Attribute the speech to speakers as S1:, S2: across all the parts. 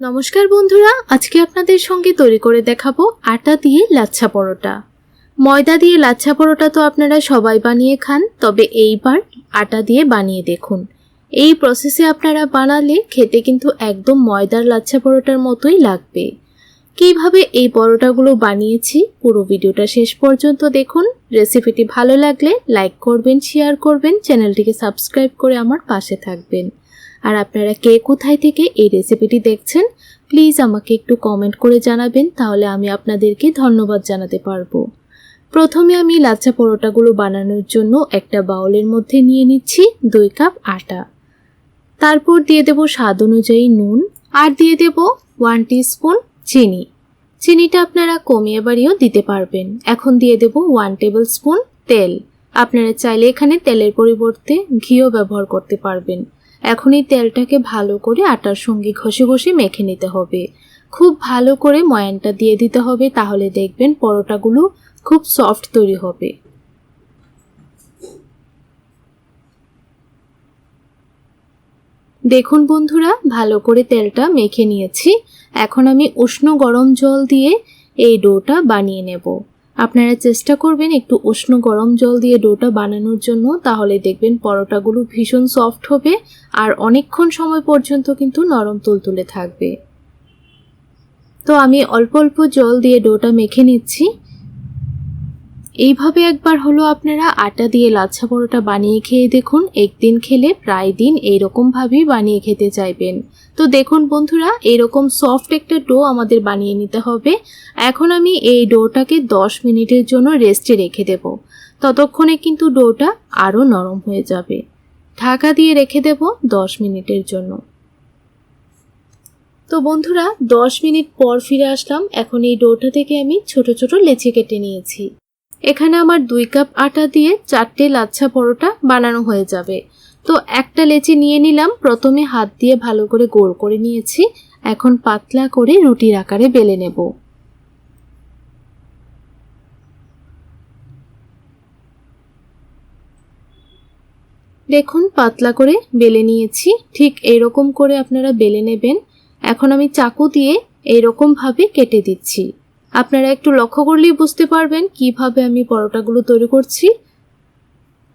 S1: নমস্কার বন্ধুরা, আজকে আপনাদের সঙ্গে তৈরি করে দেখাবো আটা দিয়ে লাচ্ছা পরোটা। ময়দা দিয়ে লাচ্ছা পরোটা তো আপনারা সবাই বানিয়ে খান, তবে এইবার আটা দিয়ে বানিয়ে দেখুন। এই প্রসেসে আপনারা বানালে খেতে কিন্তু একদম ময়দার লাচ্ছা পরোটার মতোই লাগবে। কীভাবে এই পরোটাগুলো বানিয়েছি, পুরো ভিডিওটা শেষ পর্যন্ত দেখুন। রেসিপিটি ভালো লাগলে লাইক করবেন, শেয়ার করবেন, চ্যানেলটিকে সাবস্ক্রাইব করে আমার পাশে থাকবেন। আর আপনারা কে কোথায় থেকে এই রেসিপিটি দেখছেন, প্লিজ আমাকে একটু কমেন্ট করে জানাবেন, তাহলে আমি আপনাদেরকে ধন্যবাদ জানাতে পারব। প্রথমে আমি লাচ্ছা পরোটাগুলো বানানোর জন্য একটা বাউলের মধ্যে নিয়ে নিচ্ছি দুই কাপ আটা। তারপর দিয়ে দেব স্বাদ অনুযায়ী নুন, আর দিয়ে দেব ওয়ান স্পুন চিনি। চিনিটা আপনারা কমিয়ে বাড়িয়েও দিতে পারবেন। এখন দিয়ে দেব ওয়ান টেবিল স্পুন তেল। আপনারা চাইলে এখানে তেলের পরিবর্তে ঘিও ব্যবহার করতে পারবেন। এখন এই তেলটাকে ভালো করে আটার সঙ্গে ঘষে ঘষে মেখে নিতে হবে। খুব ভালো করে ময়ানটা দিয়ে দিতে হবে, তাহলে দেখবেন পরোটাগুলো খুব সফট তৈরি হবে। দেখুন বন্ধুরা, ভালো করে তেলটা মেখে নিয়েছি। এখন আমি উষ্ণ গরম জল দিয়ে এই ডোটা বানিয়ে নেব। আপনারা চেষ্টা করবেন একটু উষ্ণ গরম জল দিয়ে ডোটা বানানোর জন্য, তাহলে দেখবেন পরোটাগুলো ভীষণ সফট হবে আর অনেকক্ষণ সময় পর্যন্ত কিন্তু নরম তুলতুলে থাকবে। তো আমি অল্প অল্প জল দিয়ে ডোটা মেখে নিচ্ছি। এইভাবে একবার হলো আপনারা আটা দিয়ে লাচ্ছা পরোটা বানিয়ে খেয়ে দেখুন। একদিন খেলে প্রায় দিন এইরকমভাবেই বানিয়ে খেতে চাইবেন। তো দেখুন বন্ধুরা, এরকম সফট একটা ডো আমাদের বানিয়ে নিতে হবে। এখন আমি এই ডোটাকে 10 মিনিটের জন্য রেস্টে রেখে দেব। ততক্ষণে কিন্তু ডোটা আরও নরম হয়ে যাবে। ঢাকা দিয়ে রেখে দেব 10 মিনিটের জন্য। তো বন্ধুরা 10 মিনিট পর ফিরে আসলাম। এখন এই ডোটা থেকে আমি ছোট ছোট লেচি কেটে নিয়েছি। এখানে আমার দুই কাপ আটা দিয়ে চারটে লাচ্ছা পরোটা বানানো হয়ে যাবে। তো একটা লেচি নিয়ে নিলাম, প্রথমে হাত দিয়ে ভালো করে গোল করে নিয়েছি, এখন পাতলা করে রুটির আকারে বেলে নেব। দেখুন, পাতলা করে বেলে নিয়েছি, ঠিক এরকম করে আপনারা বেলে নেবেন। এখন আমি চাকু দিয়ে এইরকমভাবে কেটে দিচ্ছি। আপনারা একটু লক্ষ্য করলেই বুঝতে পারবেন কীভাবে আমি পরোটাগুলো তৈরি করছি।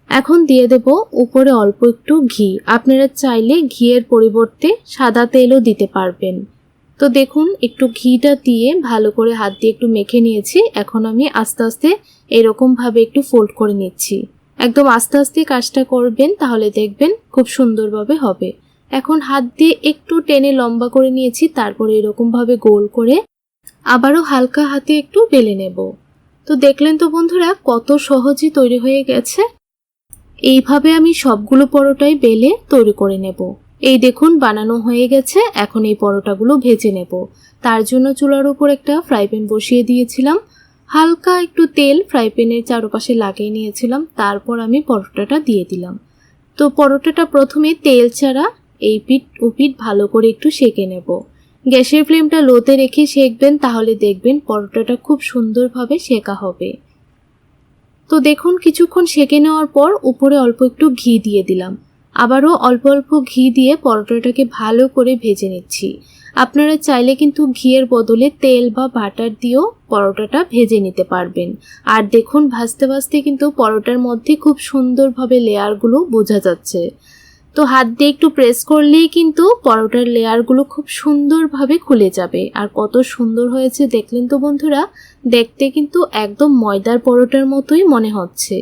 S1: এখন দিয়ে দেব উপরে অল্প একটু ঘি। আপনারা চাইলে ঘিয়ের পরিবর্তে সাদা তেলও দিতে পারবেন। তো দেখুন, একটু ঘিটা দিয়ে ভালো করে হাত দিয়ে একটু মেখে নিয়েছি। এখন আমি আস্তে আস্তে এরকমভাবে একটু ফোল্ড করে নিচ্ছি। একদম আস্তে আস্তে কাজটা করবেন, তাহলে দেখবেন খুব সুন্দরভাবে হবে। এখন হাত দিয়ে একটু টেনে লম্বা করে নিয়েছি, তারপর এরকমভাবে গোল করে আবারও হালকা হাতে একটু বেলে নেব। তো দেখলেন তো বন্ধুরা, কত সহজে তৈরি হয়ে গেছে। এইভাবে আমি সবগুলো পরোটাই বেলে তৈরি করে নেব। এই দেখুন, বানানো হয়ে গেছে, এখন এই পরোটাগুলো ভেজে নেব। তার জন্য চুলার উপর একটা ফ্রাই প্যান বসিয়ে দিয়েছিলাম। হালকা একটু তেল ফ্রাই প্যানের চারপাশে লাগিয়ে নিয়েছিলাম, তারপর আমি পরোটাটা দিয়ে দিলাম। তো পরোটাটা প্রথমে তেল ছাড়া এই পিঠ উপিঠ ভালো করে একটু সেঁকে নেব। গ্যাসের ফ্লেমটা লোতে রেখে সেঁকবেন, তাহলে দেখবেন পরোটাটা খুব সুন্দরভাবে সেঁকা হবে। তো দেখুন, কিছুক্ষণ সেঁকে নেওয়ার পর উপরে অল্প একটু ঘি দিয়ে দিলাম। আবারও অল্প অল্প ঘি দিয়ে পরোটাটাকে ভালো করে ভেজে নিচ্ছি। আপনারা চাইলে কিন্তু ঘিয়ের বদলে তেল বা বাটার দিয়েও পরোটাটা ভেজে নিতে পারবেন। আর দেখুন, ভাজতে ভাজতে কিন্তু পরোটার মধ্যে খুব সুন্দরভাবে লেয়ারগুলো বোঝা যাচ্ছে। তো হাত দিয়ে একটু প্রেস করলেই কিন্তু পরোটার লেয়ারগুলো খুব সুন্দরভাবে খুলে যাবে। আর কত সুন্দর হয়েছে দেখলেন তো বন্ধুরা? দেখতে কিন্তু একদম ময়দার পরোটার মতোই মনে হচ্ছে।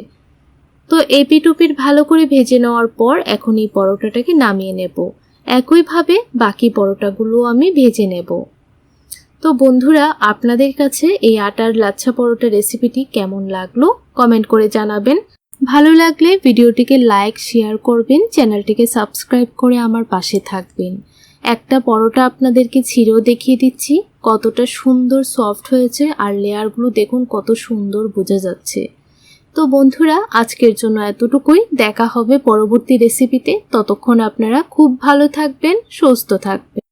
S1: তো এপিট উপিট ভালো করে ভেজে নেওয়ার পর এখন এই পরোটাটাকে নামিয়ে নেব। একইভাবে বাকি পরোটাগুলো আমি ভেজে নেব। তো বন্ধুরা, আপনাদের কাছে এই আটার লাচ্ছা পরোটা রেসিপিটি কেমন লাগল? কমেন্ট করে জানাবেন। ভালো লাগলে ভিডিওটিকে লাইক, শেয়ার করবেন, চ্যানেলটিকে সাবস্ক্রাইব করে আমার পাশে থাকবেন। একটা পরোটা আপনাদেরকে ছিঁড়েও দেখিয়ে দিচ্ছি, কতটা সুন্দর সফট হয়েছে আর লেয়ারগুলো দেখুন কত সুন্দর বোঝা যাচ্ছে। তো বন্ধুরা, আজকের জন্য এতটুকুই। দেখা হবে পরবর্তী রেসিপিতে ততক্ষণ আপনারা খুব ভালো থাকবেন, সুস্থ থাকবেন।